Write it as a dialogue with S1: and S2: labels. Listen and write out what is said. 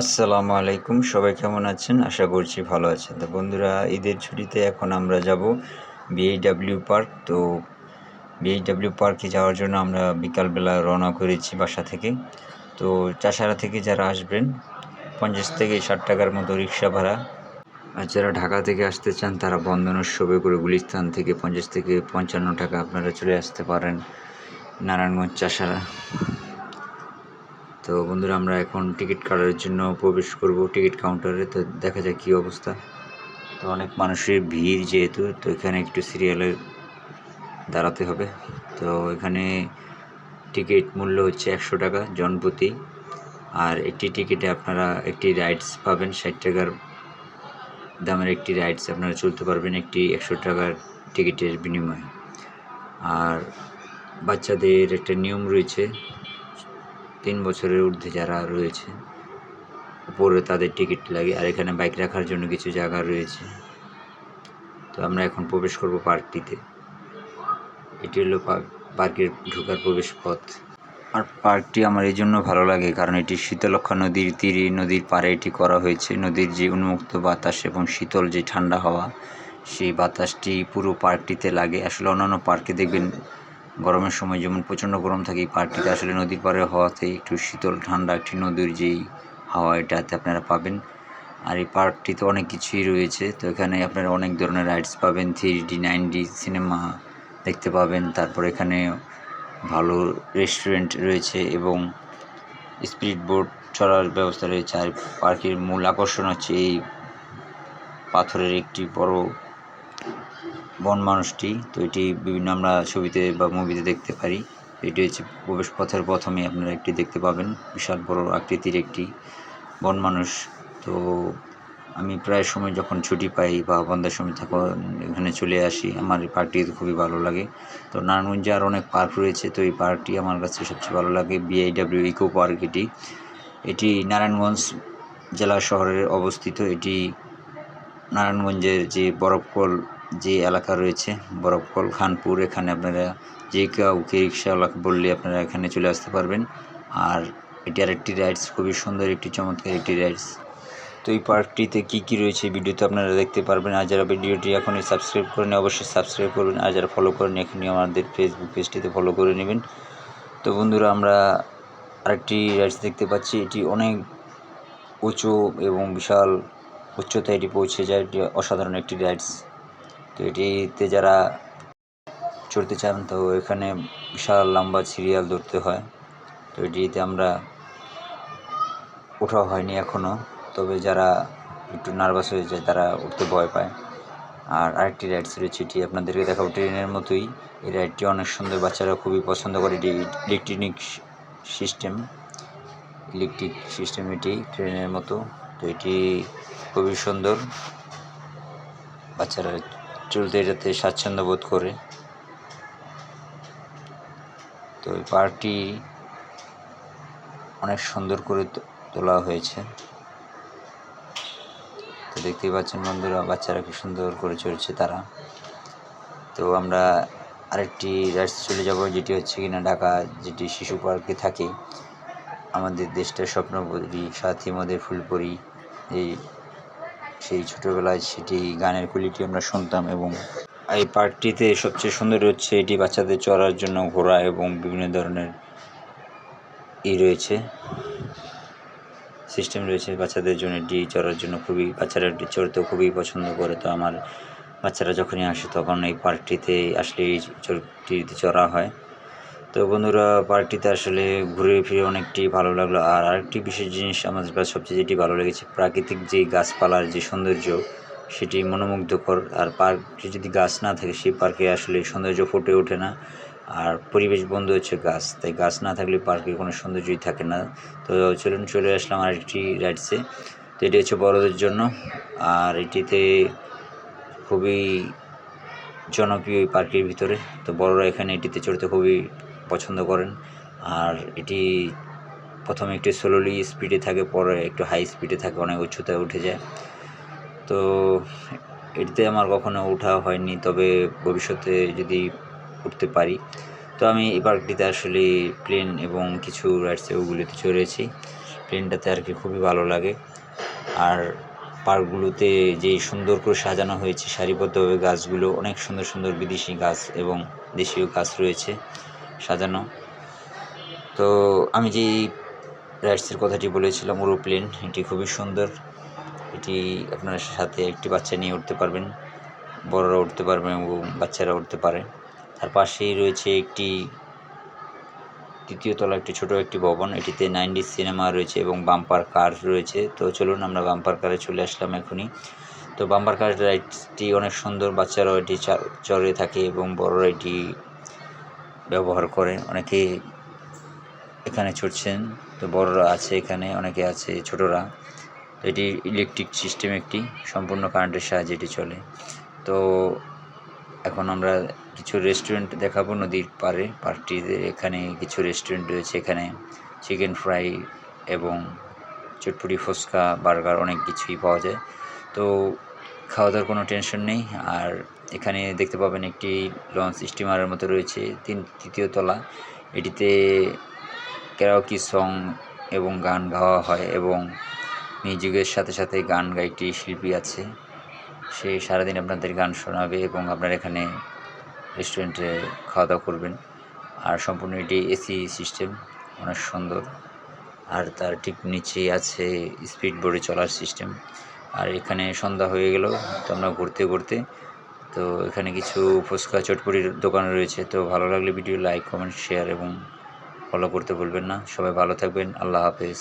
S1: আসসালামু আলাইকুম, সবাই কেমন আছেন? আশা করছি ভালো আছেন। তো বন্ধুরা, ঈদের ছুটিতে এখন আমরা যাব বিএইডাব্লিউ পার্ক তো বিএইডাব্লিউ পার্কে যাওয়ার জন্য আমরা বিকালবেলা রওনা করেছি বাসা থেকে। তো চাষারা থেকে যারা আসবেন, পঞ্চাশ থেকে ষাট টাকার মতো রিক্সা ভাড়া। আর যারা ঢাকা থেকে আসতে চান, তারা বন্দনোৎসবে করে গুলিস্তান থেকে পঞ্চাশ থেকে পঞ্চান্ন টাকা আপনারা চলে আসতে পারেন। নারায়ণগঞ্জ চাষারা। তো বন্ধুরা, আমরা এখন টিকিট কাটার জন্য প্রবেশ করব টিকিট কাউন্টারে। তো দেখা যাক কী অবস্থা। তো অনেক মানুষের ভিড় যেহেতু, তো এখানে একটু সিরিয়ালে দাঁড়াতে হবে। তো এখানে টিকিট মূল্য হচ্ছে একশো টাকা জনপ্রতি আর একটি টিকিটে আপনারা একটি রাইডস পাবেন, ষাট টাকার দামের একটি রাইডস আপনারা চলতে পারবেন একটি একশো টাকার টিকিটের বিনিময়ে। আর বাচ্চাদের একটা নিয়ম রয়েছে তিন বছরের ঊর্ধ্বে যারা রয়েছে, উপরে তাদের টিকিট লাগে আর এখানে বাইক রাখার জন্য কিছু জায়গা রয়েছে। তো আমরা এখন প্রবেশ করব পার্কটিতে। এটি হলো পার্কের ঢোকার প্রবেশ পথ আর পার্কটি আমার এই জন্য ভালো লাগে কারণ এটি শীতলক্ষা নদীর তীরে, নদীর পাড়ে এটি করা হয়েছে। নদীর যে উন্মুক্ত বাতাস এবং শীতল যে ঠান্ডা হাওয়া, সেই বাতাসটি পুরো পার্কটিতে লাগে। আসলে অন্যান্য পার্কে দেখবেন গরমের সময় যেমন প্রচণ্ড গরম থাকে, এই পার্কটিতে আসলে নদীর পাড়ে হওয়াতে একটু শীতল, ঠান্ডা একটি নদীর যেই হাওয়া, এটাতে আপনারা পাবেন। আর এই পার্কটিতে অনেক কিছুই রয়েছে। তো এখানে আপনারা অনেক ধরনের রাইডস পাবেন three D nine D cinema দেখতে পাবেন। তারপর এখানে ভালো রেস্টুরেন্ট রয়েছে এবং স্পিড বোট চড়ার ব্যবস্থা রয়েছে। আর পার্কের মূল আকর্ষণ হচ্ছে এই পাথরের একটি বড় বন মানুষটি, তো এটি বিভিন্ন আমরা ছবিতে বা মুভিতে দেখতে পারি। এটি হচ্ছে প্রবেশ পথের প্রথমে আপনারা একটি দেখতে পাবেন, বিশাল বড় আকৃতির একটি বন মানুষ। তো আমি প্রায় সময় যখন ছুটি পাই বা বন্ধের সময় তখন এখানে চলে আসি, আমার এই পার্কটি খুবই ভালো লাগে। তো নারায়ণগঞ্জে আর অনেক পার্ক রয়েছে, তো এই পার্কটি আমার কাছে সবচেয়ে ভালো লাগে বিআইডাব্লিউ ইকো পার্ক এটি। এটি নারায়ণগঞ্জ জেলা শহরে অবস্থিত, এটি নারায়ণগঞ্জের যে বরফকল যে এলাকা রয়েছে, বরফকল, খানপুর, এখানে আপনারা যে কাউকে রিক্সাওয়ালাকে বললে আপনারা এখানে চলে আসতে পারবেন। আর এটি আরেকটি রাইডস খুবই সুন্দর একটি চমৎকার একটি রাইডস তো এই পার্কটিতে কী কী রয়েছে ভিডিওতে আপনারা দেখতে পারবেন। আর যারা ভিডিওটি এখনই সাবস্ক্রাইব করেন অবশ্যই সাবস্ক্রাইব করবেন আর যারা ফলো করেন এখনই আমাদের ফেসবুক পেজটিতে ফলো করে নেবেন। তো বন্ধুরা, আমরা আরেকটি রাইডস দেখতে পাচ্ছি। এটি অনেক উঁচু এবং বিশাল উচ্চতায় এটি পৌঁছে যায়। এটি অসাধারণ একটি রাইডস তো এটিতে যারা চড়তে চান, তো এখানে বিশাল লম্বা সিরিয়াল ধরতে হয়। তো এটিতে আমরা ওঠা হয়নি এখনও তবে যারা একটু নার্ভাস হয়ে যায় তারা উঠতে ভয় পায়। আর আরেকটি রাইডস রয়েছে, এটি আপনাদেরকে দেখাবো। ট্রেনের মতোই এই রাইডটি অনেক সুন্দর, বাচ্চারা খুবই পছন্দ করে। এটি ইলেকট্রনিক সিস্টেম, ইলেকট্রিক সিস্টেম এটি ট্রেনের মতো। তো এটি খুবই সুন্দর, বাচ্চারা চলতে এটাতে স্বাচ্ছন্দ্য বোধ করে। তো এই পার্কটি অনেক সুন্দর করে তোলা হয়েছে। তো দেখতেই পাচ্ছেন বন্ধুরা, বাচ্চারা কি সুন্দর করে চলছে তারা। তো আমরা আরেকটি রাইডস চলে যাব, যেটি হচ্ছে কিনা ঢাকা, যেটি শিশু পার্কে থাকে। আমাদের দেশটার স্বপ্নপরী, সাথী মদের ফুলপুরি, এই সেই ছোটোবেলায় সেটি গানের কুলিটি আমরা শুনতাম এবং এই পার্কটিতে সবচেয়ে সুন্দর হচ্ছে এটি বাচ্চাদের চড়ার জন্য ঘোড়া এবং বিভিন্ন ধরনের ই রয়েছে। সিস্টেম রয়েছে বাচ্চাদের জন্য এটি চড়ার জন্য খুবই, বাচ্চারা এটি চড়তে খুবই পছন্দ করে। তো আমার বাচ্চারা যখনই আসে তখন এই পার্কটিতে আসলে এই চড়টিতে চড়া হয়। তো বন্ধুরা, পার্কটিতে আসলে ঘুরে ফিরে অনেকটি ভালো লাগল। আর আরেকটি বিশেষ জিনিস আমাদের কাছে সবচেয়ে যেটি ভালো লেগেছে, প্রাকৃতিক যে গাছপালার যে সৌন্দর্য, সেটি মনোমুগ্ধকর। আর পার্কে যদি গাছ না থাকে, সেই পার্কে আসলে সৌন্দর্য ফুটে ওঠে না। আর পরিবেশ বন্ধু হচ্ছে গাছ, তাই গাছ না থাকলে পার্কে কোনো সৌন্দর্যই থাকে না। তো চলুন, চলে আসলাম আরেকটি রাইডসে। তো এটি হচ্ছে বড়দের জন্য। আর এটিতে খুবই জনপ্রিয় এই পার্কের ভিতরে। তো বড়রা এখানে এটিতে চড়তে খুবই পছন্দ করেন। আর এটি প্রথমে একটু স্লোলি স্পিডে থাকে, পরে একটু হাই স্পিডে থাকে, অনেক উচ্চতায় উঠে যায়। তো এটিতে আমার কখনো ওঠা হয়নি, তবে ভবিষ্যতে যদি উঠতে পারি। তো আমি এই পার্কটিতে আসলে প্লেন এবং কিছু রাইডসে ওগুলিতে চড়েছি প্লেনটাতে আর কি খুবই ভালো লাগে। আর পার্কগুলোতে যে সুন্দর করে সাজানো হয়েছে, সারিবদ্ধভাবে গাছগুলো, অনেক সুন্দর সুন্দর বিদেশি গাছ এবং দেশীয় গাছ রয়েছে। সাজানো। তো আমি যেই রাইডসের কথাটি বলেছিলাম, ওরো প্লেন এটি খুবই সুন্দর। এটি আপনার সাথে একটি বাচ্চা নিয়ে উঠতে পারবেন বড়রা উঠতে পারবেন এবং বাচ্চারা উঠতে পারে। তার পাশেই রয়েছে একটি, তৃতীয় তলা একটি ছোট একটি ভবন, এটিতে নাইনডি সিনেমা রয়েছে এবং বাম্পার কার রয়েছে। তো চলুন আমরা বাম্পার কারে চলে আসলাম এখনই। তো বাম্পার কার রাইডটি অনেক সুন্দর, বাচ্চারাও এটি চড়ে থাকে এবং বড়রা এটি ব্যবহার করে অনেকে এখানে ছুটছেন, তো বড়রা আছে এখানে, অনেকে আছে ছোটরা। তো এটি ইলেকট্রিক সিস্টেম একটি সম্পূর্ণ কারেন্টের সাহায্যে এটি চলে। তো এখন আমরা কিছু রেস্টুরেন্ট দেখাবো নদীর পারে পার্কটিতে এখানে কিছু রেস্টুরেন্ট রয়েছে এখানে। চিকেন ফ্রাই এবং চটপুরি ফুচকা, বার্গার অনেক কিছুই পাওয়া যায়। তো খাওয়া দাওয়ার কোনো টেনশন নেই। আর এখানে দেখতে পাবেন একটি লঞ্চ স্টিমারের মতো রয়েছে, তিন, তৃতীয় তলা। এটিতে ক্যারাওকি সং এবং গান গাওয়া হয় এবং মিউজিকের সাথে সাথে গান গায় একটি শিল্পী আছে। সে সারাদিন আপনাদের গান শোনাবে এবং আপনারা এখানে রেস্টুরেন্টে খাওয়া দাওয়া করবেন। আর সম্পূর্ণ এটি এসি সিস্টেম অনেক সুন্দর। আর তার ঠিক নিচেই আছে স্পিড বোর্ডে চলার সিস্টেম আর এখানে সন্ধ্যা হয়ে গেল, তো আমরা ঘুরতে ঘুরতে তো এখানে কিছু ফুচকা চটপটির দোকান রয়েছে, তো ভালো লাগলে ভিডিও লাইক, কমেন্ট শেয়ার এবং ফলো করতে ভুলবেন না। সবাই ভালো থাকবেন, আল্লাহ হাফেজ।